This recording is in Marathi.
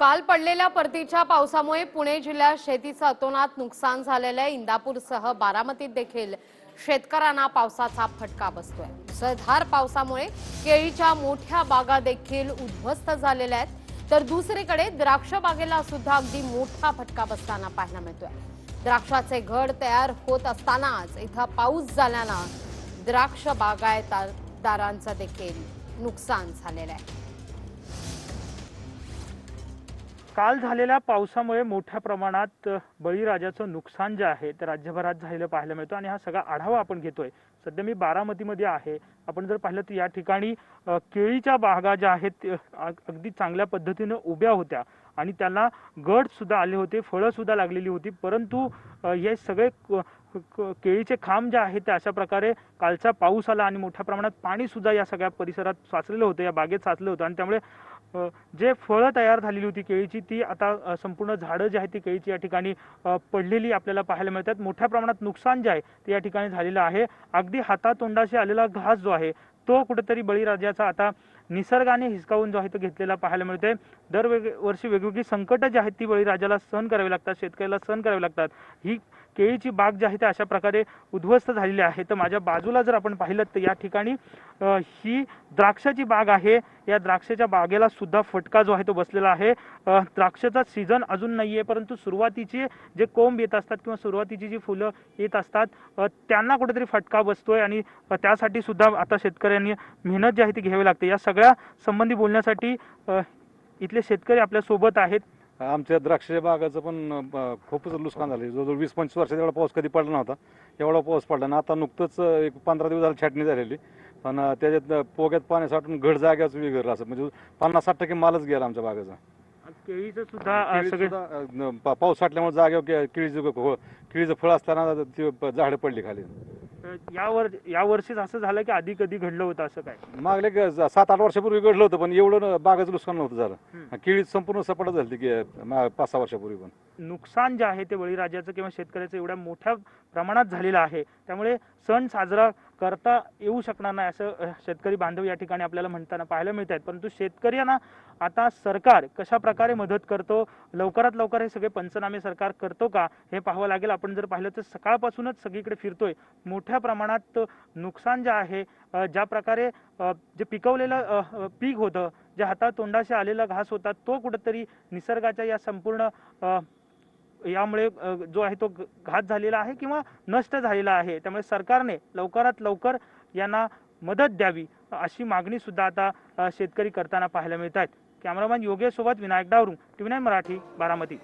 काल पडलेल्या परतीच्या पावसामुळे पुणे जिल्ह्यात शेतीचं अतोनात नुकसान झालेलं आहे. इंदापूरसह बारामतीत देखील शेतकऱ्यांना पावसाचा फटका बसतोय. मुसळधार पावसामुळे केळीच्या मोठ्या बागा देखील उद्ध्वस्त झालेल्या आहेत. तर दुसरीकडे द्राक्ष बागेला सुद्धा अगदी मोठा फटका बसताना पाहायला मिळतोय. द्राक्षाचे घड तयार होत असतानाच इथं पाऊस झाल्यानं द्राक्ष बागायतदारांचं देखील नुकसान झालेलं आहे. काल झालेल्या पावसामुळे मोठ्या प्रमाणात बळीराजाचं नुकसान जे आहे ते राज्यभरात झालेलं पाहायला मिळतं आणि हा सगळा आढावा आपण घेतोय. सध्या मी बारामतीमध्ये आहे. आपण जर पाहिलं तर या ठिकाणी केळीच्या बागा ज्या आहेत अगदी चांगल्या पद्धतीनं उभ्या होत्या आणि त्याला गट सुद्धा आले होते फळं सुद्धा लागलेली होती. परंतु हे सगळे केळीचे खांब जे आहेत ते अशा प्रकारे कालचा पाऊस आला आणि मोठ्या प्रमाणात पाणी सुद्धा या सगळ्या परिसरात साचलेलं होतं या बागेत साचलं होतं आणि त्यामुळे जे फळं तयार झालेली होती केळीची ती आता संपूर्ण झाडं जी आहेत ती केळीची या ठिकाणी पडलेली आपल्याला पाहायला मिळतात. मोठ्या प्रमाणात नुकसान जे आहे ते या ठिकाणी झालेलं आहे. अगदी हातातोंडाशी आलेला घास जो आहे तो कुठेतरी बळीराजाचा आता निसर्गाने हिसकावून जो आहे तो घेतलेला पाहायला मिळतोय. दरवेग वर्षी वेगवेगळी संकटं जी आहेत ती बळीराजाला सहन करावी लागतात शेतकऱ्याला सहन करावी लागतात. ही केळीची बाग जी आहे ती अशा प्रकारे उद्ध्वस्त झालेली आहे. तर माझ्या बाजूला जर आपण पाहिलं तर या ठिकाणी ही द्राक्षाची बाग आहे. या द्राक्षाच्या बागेला सुद्धा फटका जो आहे तो बसलेला आहे. द्राक्षाचा सीझन अजून नाही आहे परंतु सुरुवातीचे जे कोंब येत असतात किंवा सुरुवातीची जी फुलं येत असतात त्यांना कुठेतरी फटका बसतोय आणि त्यासाठी सुद्धा आता शेतकऱ्यांनी मेहनत जी आहे ती घ्यावी लागते. या सगळ्या संबंधी बोलण्यासाठी इथले शेतकरी आपल्यासोबत आहेत. आमच्या द्राक्षाच्या बागाचं पण खूपच नुकसान झालं. जवळजवळ वीस पंचवीस वर्षात एवढा पाऊस कधी पडला नव्हता. एवढा पाऊस पडला ना आता नुकतंच एक पंधरा दिवस झाली छाटणी झालेली. पण त्याच्यात पोग्यात पाणी साठून घड जाग्याच विघरलं असं. म्हणजे पन्नास साठ टक्के मालच गेला आमच्या बागाचा. केळीचं सुद्धा अ, केळी सगळे सुद्धा, अं, पा- पाऊस साठल्यामुळे जागेवर के- केळीचं केळीचं फळ असताना ती प- झाडं पडली खाली. यावर या वर्षीच असं झालं की आधी कधी घडलं होतं असं काय? मागले ग- सात आठ वर्षापूर्वी घडलं होतं पण एवढं न- बागाचं नुकसान नव्हतं झालं. केळी संपूर्ण सपाट झाली की मा- पाच सहा वर्षापूर्वी पण. नुकसान जे आहे ते बळीराजाचं किंवा शेतकऱ्याचं एवढ्या मोठ्या प्रमाणात झालेलं आहे. त्यामुळे सण साजरा करता येऊ शकणार नाही असं शेतकरी बांधव या ठिकाणी आपल्याला म्हणताना पाहायला मिळत आहेत परंतु शेतकऱ्यांना आता सरकार कशा प्रकारे मदत करतो लवकरात लवकर हे सगळे पंचनामे सरकार करतो का हे पाहावं लागेल. आपण जर पाहिलं तर सकाळपासूनच सगळीकडे फिरतोय. मोठ्या प्रमाणात नुकसान जे आहे ज्या प्रकारे जे पिकवलेलं पीक होतं जे हातातोंडाशी आलेला घास होता तो कुठंतरी निसर्गाच्या या संपूर्ण यामुळे जो आहे तो घात झालेला आहे किंवा नष्ट झालेला आहे. त्यामुळे सरकारने लवकरात लवकर यांना मदत द्यावी अशी मागणी सुद्धा आता शेतकरी करताना पाहायला मिळत आहेत कॅमेरामॅन योगेश सोबत विनायक डावरू टीव्ही नाईन मराठी बारामती.